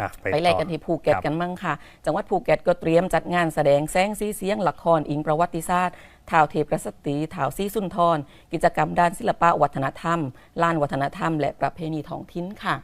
อะไปแลกกันต่อที่ภูเก็ตครับกันมั่งค่ะ จังหวัดภูเก็ตก็เตรียมจัดงานแสดงแสงสีเสียงละครอิงประวัติศาสตร์ท่าวเทพกษัตรีท่าวซีสุนทร กิจกรรมด้านศิลปะวัฒนธรรม ลานวัฒนธรรม และประเพณีท้องถิ่นค่ะ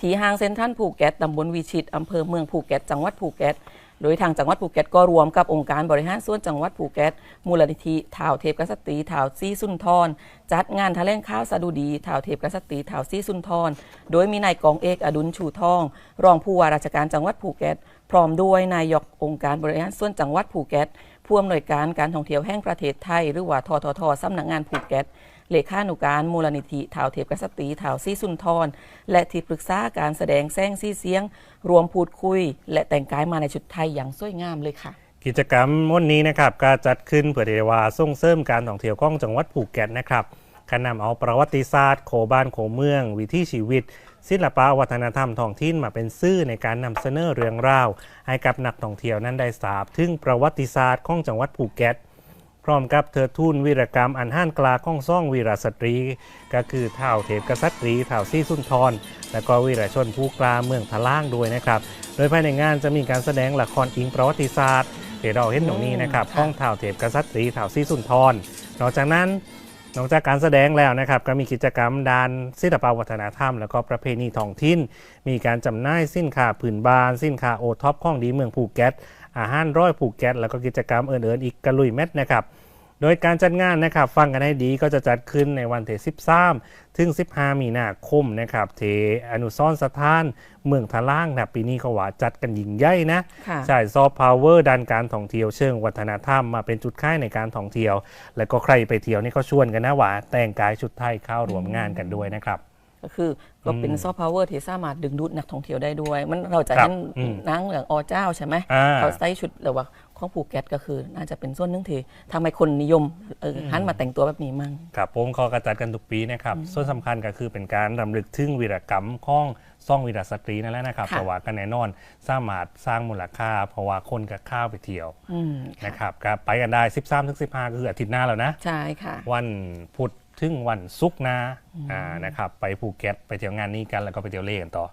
ที่ห้างเซ็นทรัลภูเก็ตตำบลวิชิตอำเภอเมืองภูเก็ต จังหวัดภูเก็ต โดยทางจังหวัดภูเก็ตก็รวมกับองค์การบริหารส่วนจังหวัดภูเก็ต มูลนิธิท่าวเทพกษัตรีท่าวซีสุนทร จัดงานทะเลงข้าวสดุดีท่าวเทพกษัตรีท่าวซีสุนทร โดยมีนายกองเอกอดุลชูทอง รองผู้ว่าราชการจังหวัดภูเก็ต พร้อมด้วยนายกองค์การบริหารส่วนจังหวัดภูเก็ต ผู้อำนวยการการท่องเที่ยวแห่งประเทศไทย หรือว่าทททสำนักงานภูเก็ตเลขานุการมูลนิธิถาวเทพกษัตรีถาวซีสุนทร และที่ปรึกษาการแสดงแซงซีเสียง รวมพูดคุย และแต่งกายมาในชุดไทยอย่างสวยงามเลยค่ะ กิจกรรมวันนี้นะครับก็จัดขึ้นเพื่อที่ว่าส่งเสริมการท่องเที่ยวของจังหวัดภูเก็ตนะครับ ขนำเอาประวัติศาสตร์โคบ้านโคเมือง วิถีชีวิต ศิลปะวัฒนธรรมท้องถิ่นมาเป็นซื่อในการนำเสนอเรื่องราว ให้กับนักท่องเที่ยวนั้นได้ทราบถึงประวัติศาสตร์ของจังหวัดภูเก็ตพร้อมกับเธอทูนวีรกรรมอันห้านกลาข้องซ่องวีรสตรี ก็คือเท่าเทพกษัตรีเท่าซี่สุนทร และก็วีรชนผู้กลาเมืองทะล่างด้วยนะครับ โดยภายในงานจะมีการแสดงละครอิงประวัติศาสตร์ที่เราเห็นตรงนี้นะครับอืมค่ะห้องเท่าเทพกษัตรีเท่าซี่สุนทร นอกจากนั้น นอกจากการแสดงแล้วนะครับก็มีกิจกรรมด้านศิลปวัฒนธรรม แล้วก็ประเพณีท้องถิ่น มีการจำหน่ายสินค้าผืนบาน สินค้าโอท็อปของดีเมืองภูเก็ตอาหารร้อยภูเก็ต แล้วก็กิจกรรมอื่นๆอีกกระลุยเม็ดนะครับ โดยการจัดงานนะครับฟังกันให้ดีก็จะจัดขึ้นในวันที่13 ถึง 15 มีนาคมนะครับที่อนุสรณ์สถาน เมืองทะล่างนะปีนี้เขาว่าจัดกันยิ่งใหญ่นะค่ะใช่ซอฟต์พาวเวอร์ด้านการท่องเที่ยวเชิงวัฒนธรรมมาเป็นจุดค่ายในการท่องเที่ยว แล้วก็ใครไปเที่ยวนี่เขาชวนกันนะว่าแต่งกายชุดไทยเข้าร่วมงานกันด้วยนะครับก็คือก็เป็นอืมซอฟต์พาวเวอร์ที่สามารถดึงดูดนักท่องเที่ยวได้ด้วย มันเราจะครับเห็นอืมหนังเหลืองอเจ้าใช่ไหมอ่าเขาใส่ชุดหรือว่า ของภูเก็ตก็คือน่าจะเป็นส่วนหนึงที่ทำให้คนนิยมเออหันมาแต่งตัวแบบนี้มั่งครับผมเขากระจัดกันทุกปีนะครับ ส่วนสำคัญก็คือเป็นการรำลึกถึงวีรกรรมของซ่องวีรสตรีนั่นแหละนะครับค่ะ แต่ว่ากันแน่นอนสามารถสร้างมูลค่า เพราะว่าคนกับข้าวไปเที่ยวอืมนะครับก็ไปกันได้ 13ถึง15ก็คืออาทิตย์หน้าแล้วนะ ใช่ค่ะ วันพุธถึงวันศุกร์นะอ่านะครับ ไปภูเก็ตไปเที่ยวงานนี้กันแล้วก็ไปเที่ยวเล่กันต่อ